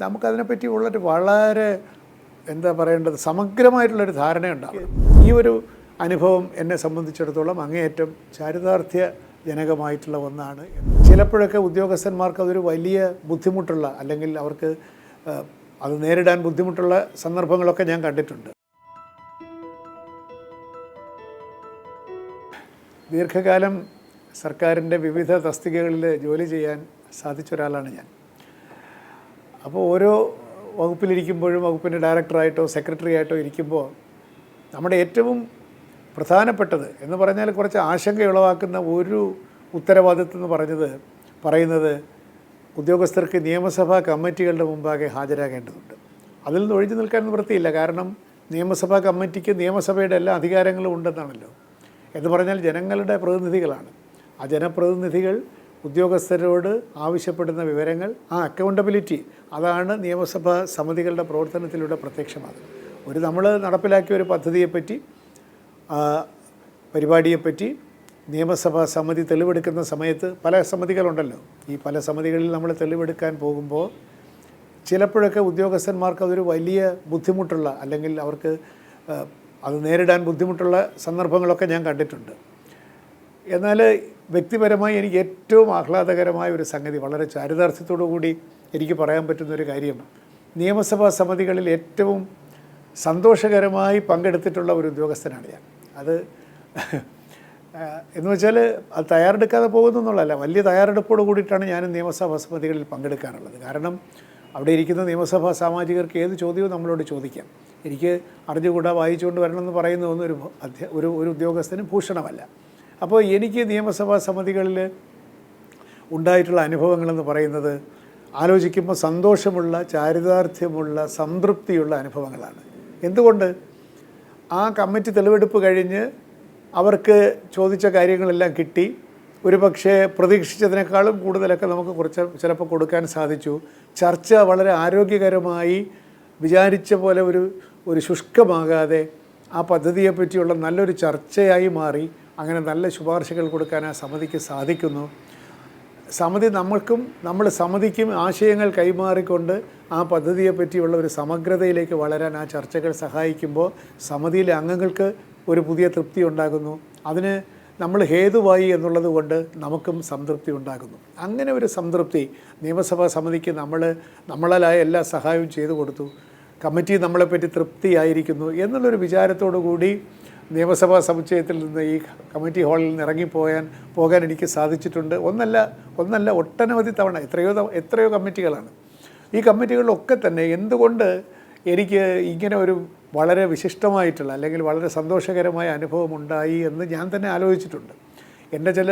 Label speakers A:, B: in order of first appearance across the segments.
A: നമുക്കതിനെപ്പറ്റി ഉള്ളൊരു വളരെ എന്താ പറയേണ്ടത് സമഗ്രമായിട്ടുള്ളൊരു ധാരണയുണ്ടാവും ഈ ഒരു അനുഭവം എന്നെ സംബന്ധിച്ചിടത്തോളം അങ്ങേയറ്റം ചാരിതാർത്ഥ്യ ജനകമായിട്ടുള്ള ഒന്നാണ് ചിലപ്പോഴൊക്കെ ഉദ്യോഗസ്ഥന്മാർക്ക് അതൊരു വലിയ ബുദ്ധിമുട്ടുള്ള അല്ലെങ്കിൽ അവർക്ക് അത് നേരിടാൻ ബുദ്ധിമുട്ടുള്ള സന്ദർഭങ്ങളൊക്കെ ഞാൻ കണ്ടിട്ടുണ്ട്. ദീർഘകാലം സർക്കാരിന്റെ വിവിധ തസ്തികകളിൽ ജോലി ചെയ്യാൻ സാധിച്ച ഒരാളാണ് ഞാൻ. അപ്പോൾ ഓരോ വകുപ്പിലിരിക്കുമ്പോഴും വകുപ്പിന്റെ ഡയറക്ടറായിട്ടോ സെക്രട്ടറി ആയിട്ടോ ഇരിക്കുമ്പോൾ നമ്മുടെ ഏറ്റവും പ്രധാനപ്പെട്ടത് എന്ന് പറഞ്ഞാൽ കുറച്ച് ആശങ്കയുളവാക്കുന്ന ഒരു ഉത്തരവാദിത്വം എന്ന് പറഞ്ഞത് പറയുന്നത് ഉദ്യോഗസ്ഥർക്ക് നിയമസഭാ കമ്മിറ്റികളുടെ മുമ്പാകെ ഹാജരാകേണ്ടതുണ്ട്. അതിൽ നിന്ന് ഒഴിഞ്ഞു നിൽക്കാൻ നിവൃത്തിയില്ല കാരണം നിയമസഭാ കമ്മിറ്റിക്ക് നിയമസഭയുടെ എല്ലാ അധികാരങ്ങളും ഉണ്ടെന്നാണല്ലോ. എന്ന് പറഞ്ഞാൽ ജനങ്ങളുടെ പ്രതിനിധികളാണ്. ആ ജനപ്രതിനിധികൾ ഉദ്യോഗസ്ഥരോട് ആവശ്യപ്പെടുന്ന വിവരങ്ങൾ ആ അക്കൗണ്ടബിലിറ്റി അതാണ് നിയമസഭാ സമിതികളുടെ പ്രവർത്തനത്തിലൂടെ പ്രത്യക്ഷമാകുന്നത്. ഒരു നമ്മൾ നടപ്പിലാക്കിയ ഒരു പദ്ധതിയെപ്പറ്റി പരിപാടിയെപ്പറ്റി നിയമസഭാ സമിതി തെളിവെടുക്കുന്ന സമയത്ത് പല സമിതികളുണ്ടല്ലോ. ഈ പല സമിതികളിൽ നമ്മൾ തെളിവെടുക്കാൻ പോകുമ്പോൾ ചിലപ്പോഴൊക്കെ ഉദ്യോഗസ്ഥന്മാർക്ക് അതൊരു വലിയ ബുദ്ധിമുട്ടുള്ള അല്ലെങ്കിൽ അവർക്ക് അത് നേരിടാൻ ബുദ്ധിമുട്ടുള്ള സന്ദർഭങ്ങളൊക്കെ ഞാൻ കണ്ടിട്ടുണ്ട്. എന്നാൽ വ്യക്തിപരമായി എനിക്ക് ഏറ്റവും ആഹ്ലാദകരമായ ഒരു സംഗതി വളരെ ചാരിതാർത്ഥ്യത്തോടു കൂടി എനിക്ക് പറയാൻ പറ്റുന്ന ഒരു കാര്യം നിയമസഭാ സമിതികളിൽ ഏറ്റവും സന്തോഷകരമായി പങ്കെടുത്തിട്ടുള്ള ഒരു ഉദ്യോഗസ്ഥനാണ് ഞാൻ. അത് എന്ന് വെച്ചാൽ അത് തയ്യാറെടുക്കാതെ പോകുന്നു എന്നുള്ളതല്ല വലിയ തയ്യാറെടുപ്പോട് കൂടിയിട്ടാണ് ഞാൻ നിയമസഭാ സമിതികളിൽ പങ്കെടുക്കാറുള്ളത്. കാരണം അവിടെ ഇരിക്കുന്ന നിയമസഭാ സാമാജികർക്ക് ഏത് ചോദ്യവും നമ്മളോട് ചോദിക്കാം. എനിക്ക് അറിഞ്ഞുകൂടാ വായിച്ചുകൊണ്ട് വരണമെന്ന് പറയുന്നതൊന്നും ഒരു അധ്യ ഒരു ഒരു ഉദ്യോഗസ്ഥന് ഭൂഷണമല്ല. അപ്പോൾ എനിക്ക് നിയമസഭാ സമിതികളിൽ ഉണ്ടായിട്ടുള്ള അനുഭവങ്ങളെന്ന് പറയുന്നത് ആലോചിക്കുമ്പോൾ സന്തോഷമുള്ള ചാരിതാർത്ഥ്യമുള്ള സംതൃപ്തിയുള്ള അനുഭവങ്ങളാണ്. എന്തുകൊണ്ട്? ആ കമ്മിറ്റി തെളിവെടുപ്പ് കഴിഞ്ഞ് അവർക്ക് ചോദിച്ച കാര്യങ്ങളെല്ലാം കിട്ടി. ഒരു പക്ഷേ പ്രതീക്ഷിച്ചതിനേക്കാളും കൂടുതലൊക്കെ നമുക്ക് കുറച്ച് ചിലപ്പോൾ കൊടുക്കാൻ സാധിച്ചു. ചർച്ച വളരെ ആരോഗ്യകരമായി വിചാരിച്ച പോലെ ഒരു ഒരു ശുഷ്കമാകാതെ ആ പദ്ധതിയെപ്പറ്റിയുള്ള നല്ലൊരു ചർച്ചയായി മാറി. അങ്ങനെ നല്ല ശുപാർശകൾ കൊടുക്കാൻ ആ സമിതിക്ക് സാധിക്കുന്നു. സമിതി നമ്മൾക്കും നമ്മൾ സമിതിക്കും ആശയങ്ങൾ കൈമാറിക്കൊണ്ട് ആ പദ്ധതിയെ പറ്റിയുള്ള ഒരു സമഗ്രതയിലേക്ക് വളരാൻ ആ ചർച്ചകൾ സഹായിക്കുമ്പോൾ സമിതിയിലെ അംഗങ്ങൾക്ക് ഒരു പുതിയ തൃപ്തി ഉണ്ടാകുന്നു. അതിന് നമ്മൾ ഹേതുവായി എന്നുള്ളത് കൊണ്ട് നമുക്കും സംതൃപ്തി ഉണ്ടാകുന്നു. അങ്ങനെ ഒരു സംതൃപ്തി നിയമസഭാ സമിതിക്ക് നമ്മൾ നമ്മളാലായ എല്ലാ സഹായവും ചെയ്തു കൊടുത്തു. കമ്മിറ്റി നമ്മളെപ്പറ്റി തൃപ്തിയായിരിക്കുന്നു എന്നുള്ളൊരു വിചാരത്തോടു കൂടി നിയമസഭാ സമുച്ചയത്തിൽ നിന്ന് ഈ കമ്മിറ്റി ഹാളിൽ നിന്ന് ഇറങ്ങിപ്പോയാൻ പോകാൻ എനിക്ക് സാധിച്ചിട്ടുണ്ട്. ഒന്നല്ല ഒന്നല്ല ഒട്ടനവധി തവണ എത്രയോ എത്രയോ കമ്മിറ്റികളാണ്. ഈ കമ്മിറ്റികളിലൊക്കെ തന്നെ എന്തുകൊണ്ട് എനിക്ക് ഇങ്ങനെ ഒരു വളരെ വിശിഷ്ടമായിട്ടുള്ള അല്ലെങ്കിൽ വളരെ സന്തോഷകരമായ അനുഭവം ഉണ്ടായി എന്ന് ഞാൻ തന്നെ ആലോചിച്ചിട്ടുണ്ട്. എന്റെ ചില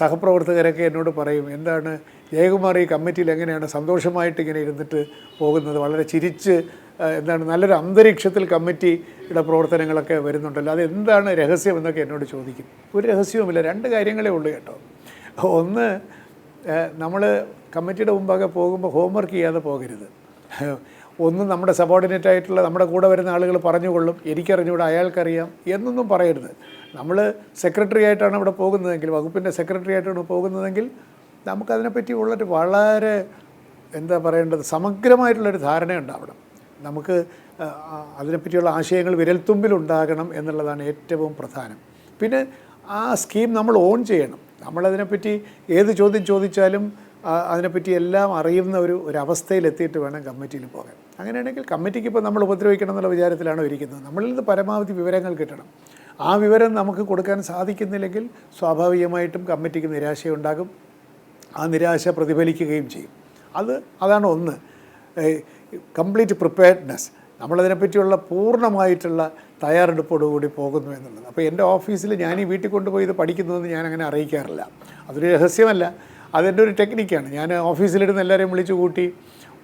A: സഹപ്രവർത്തകരൊക്കെ എന്നോട് പറയും എന്താണ് ജയകുമാർ ഈ കമ്മിറ്റിയിൽ എങ്ങനെയാണ് സന്തോഷമായിട്ട് ഇങ്ങനെ ഇരുന്നിട്ട് പോകുന്നത്? വളരെ ചിരിച്ച് എന്താണ് നല്ലൊരു അന്തരീക്ഷത്തിൽ കമ്മിറ്റിയുടെ പ്രവർത്തനങ്ങളൊക്കെ വരുന്നുണ്ടല്ലോ. അതെന്താണ് രഹസ്യം എന്നൊക്കെ എന്നോട് ചോദിക്കും. ഒരു രഹസ്യവുമില്ല രണ്ട് കാര്യങ്ങളേ ഉള്ളൂ കേട്ടോ. ഒന്ന് നമ്മൾ കമ്മിറ്റിയുടെ മുമ്പാകെ പോകുമ്പോൾ ഹോംവർക്ക് ചെയ്യാതെ പോകരുത്. ഒന്ന് നമ്മുടെ സബോർഡിനേറ്റ് ആയിട്ടുള്ള നമ്മുടെ കൂടെ വരുന്ന ആളുകൾ പറഞ്ഞുകൊള്ളും. എനിക്കറിഞ്ഞൂടെ അയാൾക്കറിയാം എന്നൊന്നും പറയരുത്. നമ്മൾ സെക്രട്ടറി ആയിട്ടാണ് ഇവിടെ പോകുന്നതെങ്കിൽ വകുപ്പിന്റെ സെക്രട്ടറി ആയിട്ടാണ് പോകുന്നതെങ്കിൽ നമുക്കതിനെപ്പറ്റി ഉള്ളൊരു വളരെ എന്താ പറയേണ്ടത് സമഗ്രമായിട്ടുള്ളൊരു ധാരണ ഉണ്ടാവണം നമുക്ക് അതിനെപ്പറ്റിയുള്ള ആശയങ്ങൾ വിരൽത്തുമ്പിൽ ഉണ്ടാകണം എന്നുള്ളതാണ് ഏറ്റവും പ്രധാനം. പിന്നെ ആ സ്കീം നമ്മൾ ഓൺ ചെയ്യണം. നമ്മളതിനെപ്പറ്റി ഏത് ചോദ്യം ചോദിച്ചാലും അതിനെപ്പറ്റി എല്ലാം അറിയുന്ന ഒരു ഒരു അവസ്ഥയിലെത്തിയിട്ട് വേണം കമ്മിറ്റിയിൽ പോകാൻ. അങ്ങനെയാണെങ്കിൽ കമ്മിറ്റിക്ക് ഇപ്പോൾ നമ്മൾ ഉപദ്രവിക്കണം എന്നുള്ള വിചാരത്തിലാണോ ഇരിക്കുന്നത്. നമ്മളിൽ നിന്ന് പരമാവധി വിവരങ്ങൾ കിട്ടണം. ആ വിവരം നമുക്ക് കൊടുക്കാൻ സാധിക്കുന്നില്ലെങ്കിൽ സ്വാഭാവികമായിട്ടും കമ്മിറ്റിക്ക് നിരാശയുണ്ടാകും. ആ നിരാശ പ്രതിഫലിക്കുകയും ചെയ്യും. അത് അതാണ് ഒന്ന്. കംപ്ലീറ്റ് പ്രിപ്പയർഡ്നെസ് നമ്മളതിനെപ്പറ്റിയുള്ള പൂർണമായിട്ടുള്ള തയ്യാറെടുപ്പോടുകൂടി പോകുന്നു എന്നുള്ളത്. അപ്പോൾ എന്റെ ഓഫീസിൽ ഞാൻ ഈ വീട്ടിൽ കൊണ്ടുപോയി ഇത് പഠിക്കുന്നതെന്ന് ഞാൻ അങ്ങനെ അറിയിക്കാറില്ല. അതൊരു രഹസ്യമല്ല. അതെന്റെ ഒരു ടെക്നിക്കാണ്. ഞാൻ ഓഫീസിലിരുന്ന് എല്ലാവരെയും വിളിച്ചു കൂട്ടി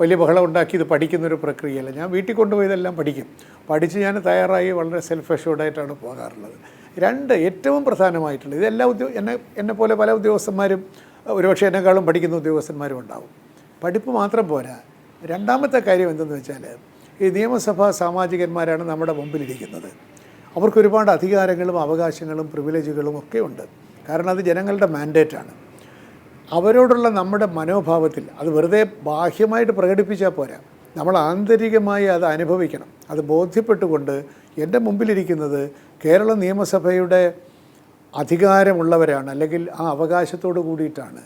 A: വലിയ ബഹളം ഉണ്ടാക്കി ഇത് പഠിക്കുന്നൊരു പ്രക്രിയയല്ല. ഞാൻ വീട്ടിൽ കൊണ്ടുപോയി ഇതെല്ലാം പഠിക്കും. പഠിച്ച് ഞാൻ തയ്യാറായി വളരെ സെൽഫ് അഷ്യൂർഡായിട്ടാണ് പോകാറുള്ളത്. രണ്ട് ഏറ്റവും പ്രധാനമായിട്ടുള്ളത് ഇതെല്ലാ ഉദ്യോഗ എന്നെ എന്നെ പോലെ പല ഉദ്യോഗസ്ഥന്മാരും ഒരുപക്ഷെ എന്നെക്കാളും പഠിക്കുന്ന ഉദ്യോഗസ്ഥന്മാരും ഉണ്ടാവും. പഠിപ്പ് മാത്രം പോരാ. രണ്ടാമത്തെ കാര്യം എന്തെന്ന് വെച്ചാൽ ഈ നിയമസഭാ സാമാജികന്മാരാണ് നമ്മുടെ മുമ്പിലിരിക്കുന്നത്. അവർക്ക് ഒരുപാട് അധികാരങ്ങളും അവകാശങ്ങളും പ്രിവിലേജുകളും ഒക്കെ ഉണ്ട്. കാരണം അത് ജനങ്ങളുടെ മാൻഡേറ്റാണ് അവരോടുള്ള നമ്മുടെ മനോഭാവത്തിൽ അത് വെറുതെ ബാഹ്യമായിട്ട് പ്രകടിപ്പിച്ചാൽ പോരാ. നമ്മൾ ആന്തരികമായി അത് അനുഭവിക്കണം. അത് ബോധ്യപ്പെട്ടുകൊണ്ട് എന്റെ മുമ്പിലിരിക്കുന്നത് കേരള നിയമസഭയുടെ അധികാരമുള്ളവരാണ് അല്ലെങ്കിൽ ആ അവകാശത്തോട് കൂടിയിട്ടാണ്.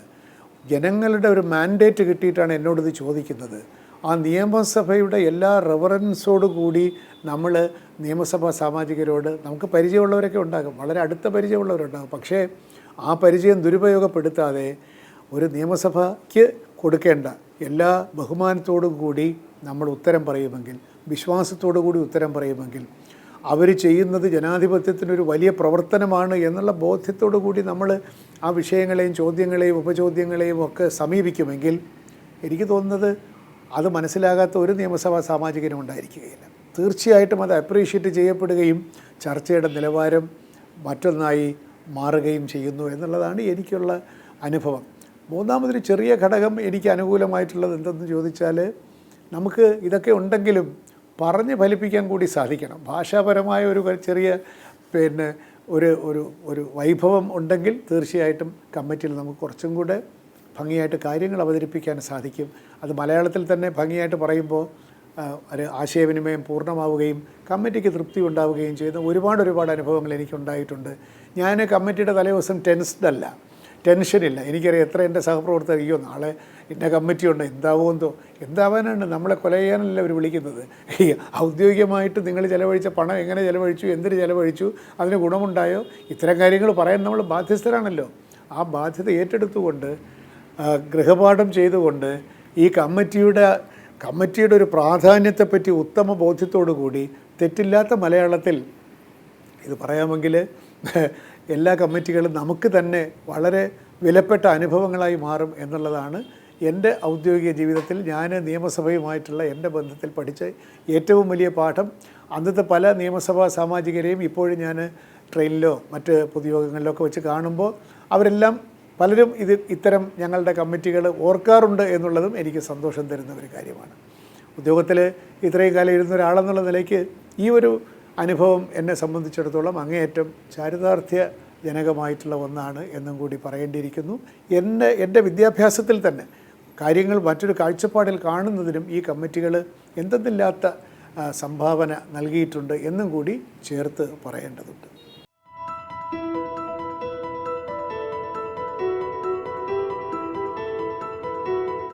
A: ജനങ്ങളുടെ ഒരു മാൻഡേറ്റ് കിട്ടിയിട്ടാണ് എന്നോടിത് ചോദിക്കുന്നത്. ആ നിയമസഭയുടെ എല്ലാ റെഫറൻസോടു കൂടി നമ്മൾ നിയമസഭാ സാമാജികരോട് നമുക്ക് പരിചയമുള്ളവരൊക്കെ ഉണ്ടാകും. വളരെ അടുത്ത പരിചയമുള്ളവരുണ്ടാകും. പക്ഷേ ആ പരിചയം ദുരുപയോഗപ്പെടുത്താതെ ഒരു നിയമസഭയ്ക്ക് കൊടുക്കേണ്ട എല്ലാ ബഹുമാനത്തോടും കൂടി നമ്മൾ ഉത്തരം പറയുമെങ്കിൽ വിശ്വാസത്തോടു കൂടി ഉത്തരം പറയുമെങ്കിൽ അവർ ചെയ്യുന്നത് ജനാധിപത്യത്തിനൊരു വലിയ പ്രവർത്തനമാണ് എന്നുള്ള ബോധ്യത്തോടു കൂടി നമ്മൾ ആ വിഷയങ്ങളെയും ചോദ്യങ്ങളെയും ഉപചോദ്യങ്ങളെയും ഒക്കെ സമീപിക്കുമെങ്കിൽ എനിക്ക് തോന്നുന്നത് അത് മനസ്സിലാകാത്ത ഒരു നിയമസഭാ സാമാജികനും ഉണ്ടായിരിക്കുകയില്ല. തീർച്ചയായിട്ടും അത് അപ്രീഷിയേറ്റ് ചെയ്യപ്പെടുകയും ചർച്ചയുടെ നിലവാരം മറ്റൊന്നായി മാറുകയും ചെയ്യുന്നു എന്നുള്ളതാണ് എനിക്കുള്ള അനുഭവം. മൂന്നാമതൊരു ചെറിയ ഘടകം എനിക്ക് അനുകൂലമായിട്ടുള്ളത് എന്തെന്ന് ചോദിച്ചാൽ നമുക്ക് ഇതൊക്കെ ഉണ്ടെങ്കിലും പറഞ്ഞ് ഫലിപ്പിക്കാൻ കൂടി സാധിക്കണം. ഭാഷാപരമായ ഒരു ചെറിയ പിന്നെ ഒരു ഒരു ഒരു വൈഭവം ഉണ്ടെങ്കിൽ തീർച്ചയായിട്ടും കമ്മിറ്റിയിൽ നമുക്ക് കുറച്ചും കൂടെ ഭംഗിയായിട്ട് കാര്യങ്ങൾ അവതരിപ്പിക്കാൻ സാധിക്കും. അത് മലയാളത്തിൽ തന്നെ ഭംഗിയായിട്ട് പറയുമ്പോൾ ഒരു ആശയവിനിമയം പൂർണമാവുകയും കമ്മിറ്റിക്ക് തൃപ്തി ഉണ്ടാവുകയും ചെയ്യുന്ന ഒരുപാട് ഒരുപാട് അനുഭവങ്ങൾ എനിക്കുണ്ടായിട്ടുണ്ട്. ഞാൻ കമ്മിറ്റിയുടെ തലേദിവസം ടെൻസ്ഡ് അല്ല ടെൻഷനില്ല. എനിക്കറിയാം എത്ര എന്റെ സഹപ്രവർത്തകർ അയ്യോ നാളെ ഇന്ന കമ്മിറ്റി ഉണ്ട് എന്താവോ എന്തോ എന്താവാനാണ് നമ്മളെ കൊല ചെയ്യാനല്ല അവർ വിളിക്കുന്നത്? ഔദ്യോഗികമായിട്ട് നിങ്ങൾ ചിലവഴിച്ച പണം എങ്ങനെ ചിലവഴിച്ചു എന്തിന് ചിലവഴിച്ചു അതിന് ഗുണമുണ്ടായോ? ഇത്തരം കാര്യങ്ങൾ പറയാൻ നമ്മൾ ബാധ്യസ്ഥരാണല്ലോ. ആ ബാധ്യത ഏറ്റെടുത്തുകൊണ്ട് ഗൃഹപാഠം ചെയ്തുകൊണ്ട് ഈ കമ്മിറ്റിയുടെ കമ്മിറ്റിയുടെ ഒരു പ്രാധാന്യത്തെപ്പറ്റി ഉത്തമ ബോധ്യത്തോടു കൂടി തെറ്റില്ലാത്ത മലയാളത്തിൽ ഇത് പറയാമെങ്കിൽ എല്ലാ കമ്മിറ്റികളും നമുക്ക് തന്നെ വളരെ വിലപ്പെട്ട അനുഭവങ്ങളായി മാറും എന്നുള്ളതാണ് എന്റെ ഔദ്യോഗിക ജീവിതത്തിൽ ഞാൻ നിയമസഭയുമായിട്ടുള്ള എന്റെ ബന്ധത്തിൽ പഠിച്ച ഏറ്റവും വലിയ പാഠം. അന്നത്തെ പല നിയമസഭാ സാമാജികരെയും ഇപ്പോഴും ഞാൻ ട്രെയിനിലോ മറ്റ് പൊതുയോഗങ്ങളിലോ ഒക്കെ വെച്ച് കാണുമ്പോൾ അവരെല്ലാം പലരും ഇത് ഇത്തരം ഞങ്ങളുടെ കമ്മിറ്റികൾ ഓർക്കാറുണ്ട് എന്നുള്ളതും എനിക്ക് സന്തോഷം തരുന്ന ഒരു കാര്യമാണ്. ഉദ്യോഗത്തിൽ ഇത്രയും കാലം ഇരുന്ന ഒരാളെന്നുള്ള നിലയ്ക്ക് ഈ ഒരു അനുഭവം എന്നെ സംബന്ധിച്ചിടത്തോളം അങ്ങേയറ്റം ചാരിതാർത്ഥ്യ ജനകമായിട്ടുള്ള ഒന്നാണ് എന്നും കൂടി പറയേണ്ടിയിരിക്കുന്നു. എന്റെ എന്റെ വിദ്യാഭ്യാസത്തിൽ തന്നെ കാര്യങ്ങൾ മറ്റൊരു കാഴ്ചപ്പാടിൽ കാണുന്നതിനും ഈ കമ്മിറ്റികൾ എന്തെന്നില്ലാത്ത സംഭാവന നൽകിയിട്ടുണ്ട് എന്നും കൂടി ചേർത്ത് പറയേണ്ടതുണ്ട്.